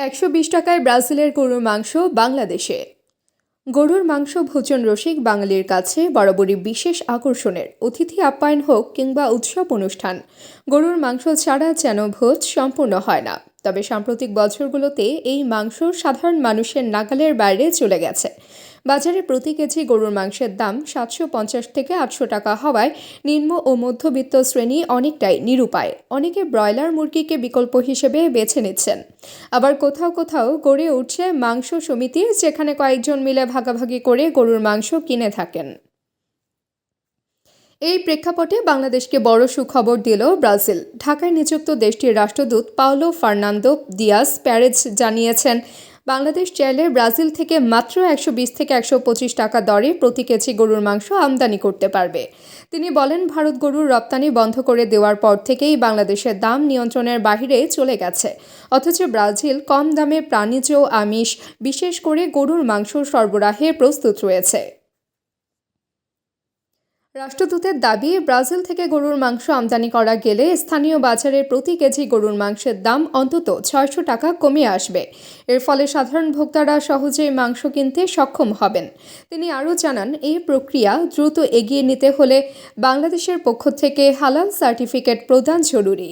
একশো বিশ টাকায় ব্রাজিলের গরুর মাংস বাংলাদেশে। গরুর মাংস, ভোজন রসিক বাঙালির কাছে বরাবরই বিশেষ আকর্ষণের অতিথি আপ্যায়ন হোক কিংবা উৎসব অনুষ্ঠান, গরুর মাংস ছাড়া যেন ভোজ সম্পূর্ণ হয় না। তবে সাম্প্রতিক বছরগুলোতে এই মাংস সাধারণ মানুষের নাগালের বাইরে চলে গেছে। বাজারে প্রতি কেজি গরুর মাংসের দাম সাতশো পঞ্চাশ থেকে আটশো টাকা হওয়ায় নিম্ন ও মধ্যবিত্ত শ্রেণি অনেকটাই নিরুপায়। অনেকে ব্রয়লার মুরগিকে বিকল্প হিসেবে বেছে নিচ্ছেন। আবার কোথাও কোথাও গড়ে উঠছে মাংস সমিতি যেখানে কয়েকজন মিলে ভাগাভাগি করে গরুর মাংস কিনে থাকেন। এই প্রেক্ষাপটে বাংলাদেশকে বড় সুখবর দিল ব্রাজিল। ঢাকায় নিযুক্ত দেশটির রাষ্ট্রদূত পাওলো ফার্নান্দো দিয়াস প্যারেজ জানিয়েছেন বাংলাদেশ চাইলে ব্রাজিল থেকে মাত্র একশো বিশ থেকে একশো পঁচিশ টাকা দরে প্রতি কেজি গরুর মাংস আমদানি করতে পারবে। তিনি বলেন, ভারত গরুর রপ্তানি বন্ধ করে দেওয়ার পর থেকেই বাংলাদেশের দাম নিয়ন্ত্রণের বাহিরে চলে গেছে। অথচ ব্রাজিল কম দামে প্রাণীজ আমিষ, বিশেষ করে গরুর মাংস সরবরাহে প্রস্তুত রয়েছে। রাষ্ট্রদূতের দাবি, ব্রাজিল থেকে গরুর মাংস আমদানি করা গেলে স্থানীয় বাজারে প্রতি কেজি গরুর মাংসের দাম অন্তত ছয়শো টাকা কমে আসবে। এর ফলে সাধারণ ভোক্তারা সহজে মাংস কিনতে সক্ষম হবেন। তিনি আরও জানান, এই প্রক্রিয়া দ্রুত এগিয়ে নিতে হলে বাংলাদেশের পক্ষ থেকে হালাল সার্টিফিকেট প্রদান জরুরি।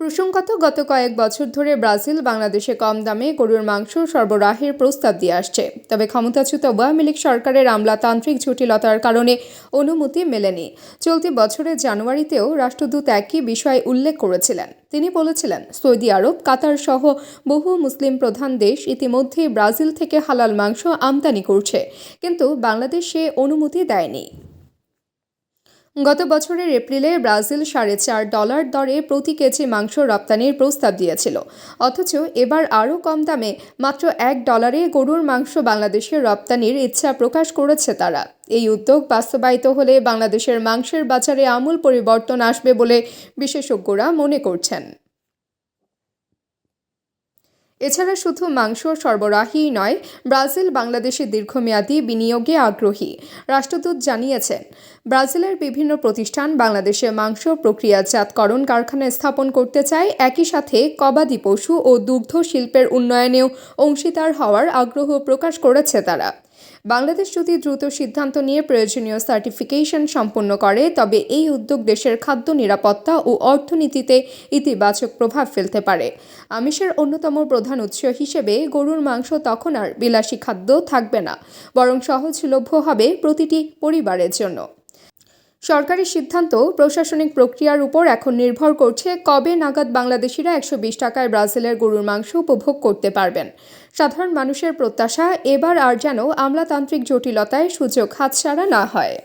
প্রসঙ্গত, গত কয়েক বছর ধরে ব্রাজিল বাংলাদেশে কম দামে গরুর মাংস সরবরাহের প্রস্তাব দিয়ে আসছে। তবে ক্ষমতাচ্যুত আওয়ামী লীগ সরকারের আমলাতান্ত্রিক জটিলতার কারণে অনুমতি মেলেনি। চলতি বছরের জানুয়ারিতেও রাষ্ট্রদূত একই বিষয় উল্লেখ করেছিলেন। তিনি বলেছিলেন, সৌদি আরব, কাতার সহ বহু মুসলিম প্রধান দেশ ইতিমধ্যেই ব্রাজিল থেকে হালাল মাংস আমদানি করছে। কিন্তু বাংলাদেশ সে অনুমতি দেয়নি। গত বছরের এপ্রিলে ব্রাজিল সাড়ে চার ডলার দরে প্রতি কেজি মাংস রপ্তানির প্রস্তাব দিয়েছিল। অথচ এবার আরও কম দামে মাত্র এক ডলারে গরুর মাংস বাংলাদেশে রপ্তানির ইচ্ছা প্রকাশ করেছে তারা। এই উদ্যোগ বাস্তবায়িত হলে বাংলাদেশের মাংসের বাজারে আমূল পরিবর্তন আসবে বলে বিশেষজ্ঞরা মনে করছেন। এছাড়া শুধু মাংস সরবরাহই নয়, ব্রাজিল বাংলাদেশে দীর্ঘমেয়াদী বিনিয়োগে আগ্রহী। রাষ্ট্রদূত জানিয়েছেন, ব্রাজিলের বিভিন্ন প্রতিষ্ঠান বাংলাদেশে মাংস প্রক্রিয়াজাতকরণ কারখানা স্থাপন করতে চায়। একই সাথে গবাদি পশু ও দুগ্ধ শিল্পের উন্নয়নেও অংশীদার হওয়ার আগ্রহ প্রকাশ করেছে তারা। বাংলাদেশ যদি দ্রুত সিদ্ধান্ত নিয়ে প্রয়োজনীয় সার্টিফিকেশন সম্পন্ন করে, তবে এই উদ্যোগ দেশের খাদ্য নিরাপত্তা ও অর্থনীতিতে ইতিবাচক প্রভাব ফেলতে পারে। আমিষের অন্যতম প্রধান উৎস হিসেবে গরুর মাংস তখন আর বিলাসী খাদ্য থাকবে না, বরং সহজলভ্য হবে প্রতিটি পরিবারের জন্য। সরকারি সিদ্ধান্ত, প্রশাসনিক প্রক্রিয়ার উপর এখন নির্ভর করছে কবে নাগাদ বাংলাদেশিরা একশো বিশ টাকায় ব্রাজিলের গরুর মাংস উপভোগ করতে পারবেন। সাধারণ মানুষের প্রত্যাশা, এবার আর যেন আমলাতান্ত্রিক জটিলতায় সুযোগ হাতছাড়া না হয়।